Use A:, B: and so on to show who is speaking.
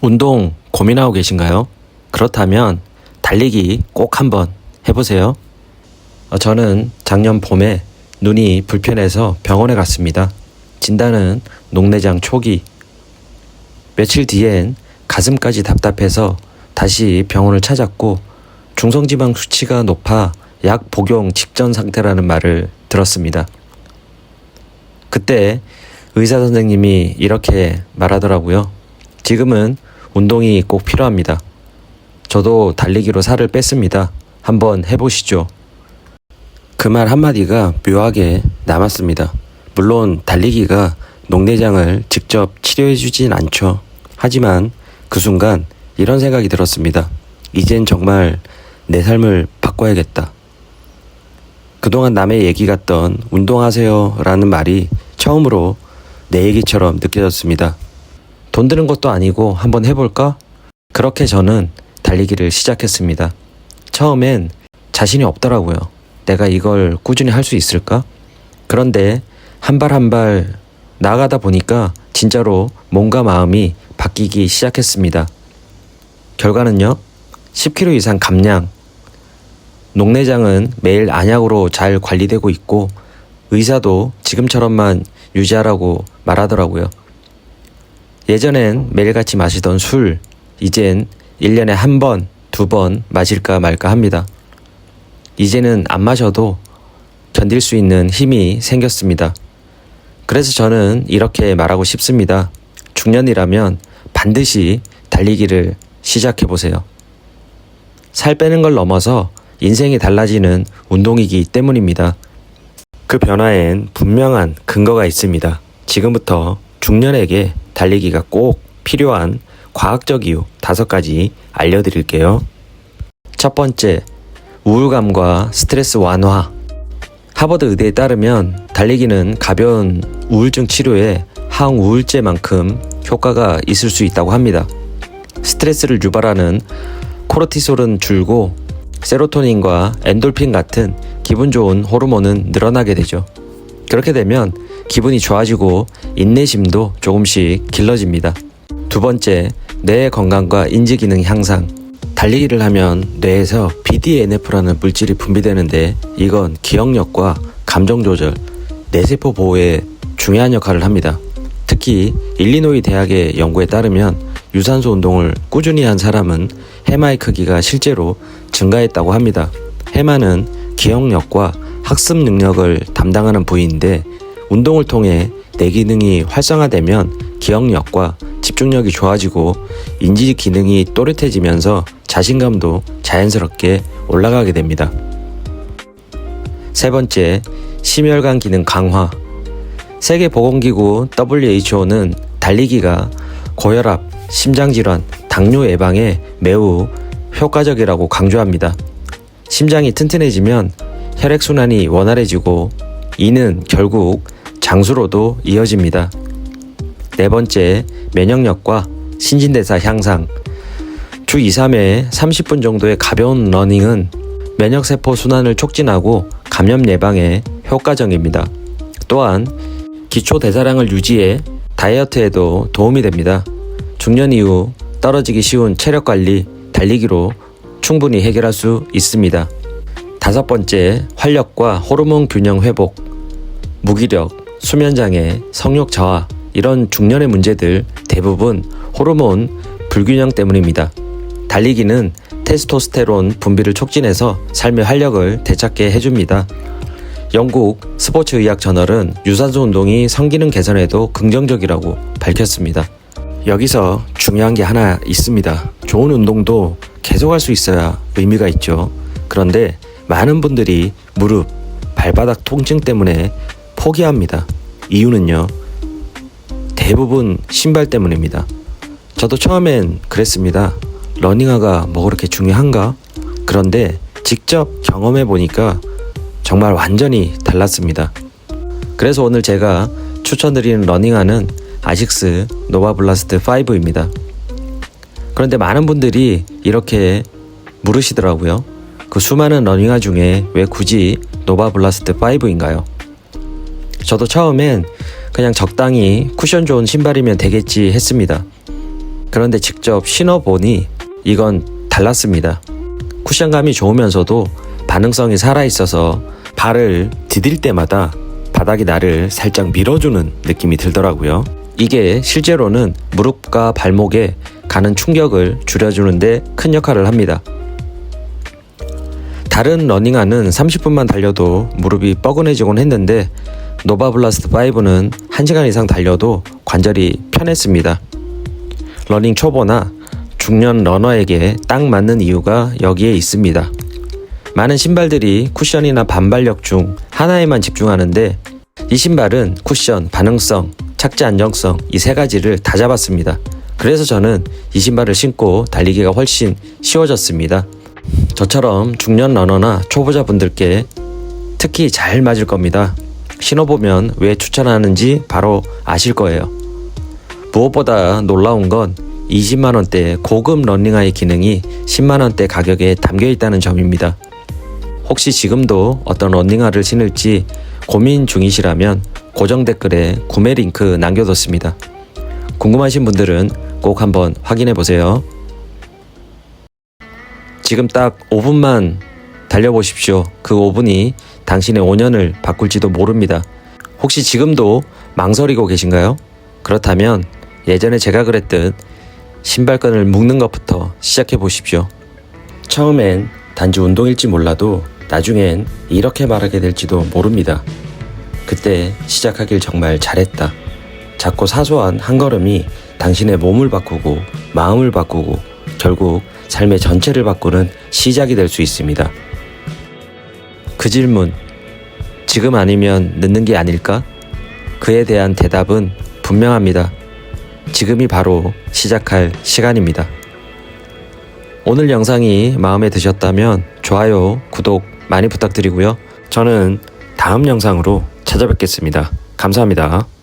A: 운동 고민하고 계신가요? 그렇다면 달리기 꼭 한번 해보세요. 어, 저는 작년 봄에 눈이 불편해서 병원에 갔습니다. 진단은 녹내장 초기. 며칠 뒤엔 가슴까지 답답해서 다시 병원을 찾았고 중성지방 수치가 높아 약 복용 직전 상태라는 말을 들었습니다. 그때 의사 선생님이 이렇게 말하더라고요. 지금은 운동이 꼭 필요합니다. 저도 달리기로 살을 뺐습니다. 한번 해보시죠. 그 말 한마디가 묘하게 남았습니다. 물론 달리기가 녹내장을 직접 치료해주진 않죠. 하지만 그 순간 이런 생각이 들었습니다. 이젠 정말 내 삶을 바꿔야겠다. 그동안 남의 얘기 같던 운동하세요 라는 말이 처음으로 내 얘기처럼 느껴졌습니다. 돈 드는 것도 아니고 한번 해볼까? 그렇게 저는 달리기를 시작했습니다. 처음엔 자신이 없더라고요. 내가 이걸 꾸준히 할 수 있을까? 그런데 한 발 한 발 나아가다 보니까 진짜로 몸과 마음이 바뀌기 시작했습니다. 결과는요, 10kg 이상 감량, 녹내장은 매일 안약으로 잘 관리되고 있고 의사도 지금처럼만 유지하라고 말하더라고요. 예전엔 매일같이 마시던 술, 이젠 1년에 한 번, 두 번 마실까 말까 합니다. 이제는 안 마셔도 견딜 수 있는 힘이 생겼습니다. 그래서 저는 이렇게 말하고 싶습니다. 중년이라면 반드시 달리기를 시작해 보세요. 살 빼는 걸 넘어서 인생이 달라지는 운동이기 때문입니다. 그 변화엔 분명한 근거가 있습니다. 지금부터 중년에게 달리기가 꼭 필요한 과학적 이유 다섯 가지 알려드릴게요. 첫 번째, 우울감과 스트레스 완화. 하버드 의대에 따르면 달리기는 가벼운 우울증 치료에 항우울제만큼 효과가 있을 수 있다고 합니다. 스트레스를 유발하는 코르티솔은 줄고 세로토닌과 엔돌핀 같은 기분 좋은 호르몬은 늘어나게 되죠. 그렇게 되면 기분이 좋아지고 인내심도 조금씩 길러집니다. 두 번째, 뇌의 건강과 인지 기능 향상. 달리기를 하면 뇌에서 BDNF라는 물질이 분비되는데 이건 기억력과 감정 조절, 뇌세포 보호에 중요한 역할을 합니다. 특히 일리노이 대학의 연구에 따르면 유산소 운동을 꾸준히 한 사람은 해마의 크기가 실제로 증가했다고 합니다. 해마는 기억력과 학습 능력을 담당하는 부위인데 운동을 통해 뇌 기능이 활성화되면 기억력과 집중력이 좋아지고 인지 기능이 또렷해지면서 자신감도 자연스럽게 올라가게 됩니다. 세 번째, 심혈관 기능 강화. 세계보건기구 WHO는 달리기가 고혈압, 심장질환, 당뇨 예방에 매우 효과적이라고 강조합니다. 심장이 튼튼해지면 혈액순환이 원활해지고 이는 결국 장수로도 이어집니다. 네 번째, 면역력과 신진대사 향상. 주 2, 3회 30분 정도의 가벼운 러닝은 면역세포 순환을 촉진하고 감염 예방에 효과적입니다. 또한 기초 대사량을 유지해 다이어트에도 도움이 됩니다. 중년 이후 떨어지기 쉬운 체력 관리, 달리기로 충분히 해결할 수 있습니다. 다섯 번째, 활력과 호르몬 균형 회복. 무기력, 수면장애, 성욕 저하, 이런 중년의 문제들 대부분 호르몬 불균형 때문입니다. 달리기는 테스토스테론 분비를 촉진해서 삶의 활력을 되찾게 해줍니다. 영국 스포츠의학 저널은 유산소 운동이 성기능 개선에도 긍정적이라고 밝혔습니다. 여기서 중요한 게 하나 있습니다. 좋은 운동도 계속할 수 있어야 의미가 있죠. 그런데 많은 분들이 무릎, 발바닥 통증 때문에 포기합니다. 이유는요. 대부분 신발 때문입니다. 저도 처음엔 그랬습니다. 러닝화가 뭐 그렇게 중요한가? 그런데 직접 경험해 보니까 정말 완전히 달랐습니다. 그래서 오늘 제가 추천드리는 러닝화는 아식스 노바블라스트 5입니다. 그런데 많은 분들이 이렇게 물으시더라고요. 그 수많은 러닝화 중에 왜 굳이 노바블라스트 5인가요? 저도 처음엔 그냥 적당히 쿠션 좋은 신발이면 되겠지 했습니다. 그런데 직접 신어보니 이건 달랐습니다. 쿠션감이 좋으면서도 반응성이 살아있어서 발을 디딜 때마다 바닥이 나를 살짝 밀어주는 느낌이 들더라고요. 이게 실제로는 무릎과 발목에 가는 충격을 줄여주는데 큰 역할을 합니다. 다른 러닝화는 30분만 달려도 무릎이 뻐근해지곤 했는데 노바블라스트 5는 1시간 이상 달려도 관절이 편했습니다. 러닝 초보나 중년 러너에게 딱 맞는 이유가 여기에 있습니다. 많은 신발들이 쿠션이나 반발력 중 하나에만 집중하는데 이 신발은 쿠션, 반응성, 착지 안정성 이 세 가지를 다 잡았습니다. 그래서 저는 이 신발을 신고 달리기가 훨씬 쉬워졌습니다. 저처럼 중년 러너나 초보자분들께 특히 잘 맞을 겁니다. 신어보면 왜 추천하는지 바로 아실 거예요. 무엇보다 놀라운 건 20만원대 고급 러닝화의 기능이 10만원대 가격에 담겨 있다는 점입니다. 혹시 지금도 어떤 러닝화를 신을지 고민 중이시라면 고정 댓글에 구매 링크 남겨뒀습니다. 궁금하신 분들은 꼭 한번 확인해 보세요. 지금 딱 5분만 달려보십시오. 그 5분이 당신의 5년을 바꿀지도 모릅니다. 혹시 지금도 망설이고 계신가요? 그렇다면 예전에 제가 그랬듯 신발끈을 묶는 것부터 시작해 보십시오. 처음엔 단지 운동일지 몰라도 나중엔 이렇게 말하게 될지도 모릅니다. 그때 시작하길 정말 잘했다. 작고 사소한 한 걸음이 당신의 몸을 바꾸고 마음을 바꾸고 결국 삶의 전체를 바꾸는 시작이 될 수 있습니다. 그 질문, 지금 아니면 늦는 게 아닐까? 그에 대한 대답은 분명합니다. 지금이 바로 시작할 시간입니다. 오늘 영상이 마음에 드셨다면 좋아요, 구독 많이 부탁드리고요. 저는 다음 영상으로 찾아뵙겠습니다. 감사합니다.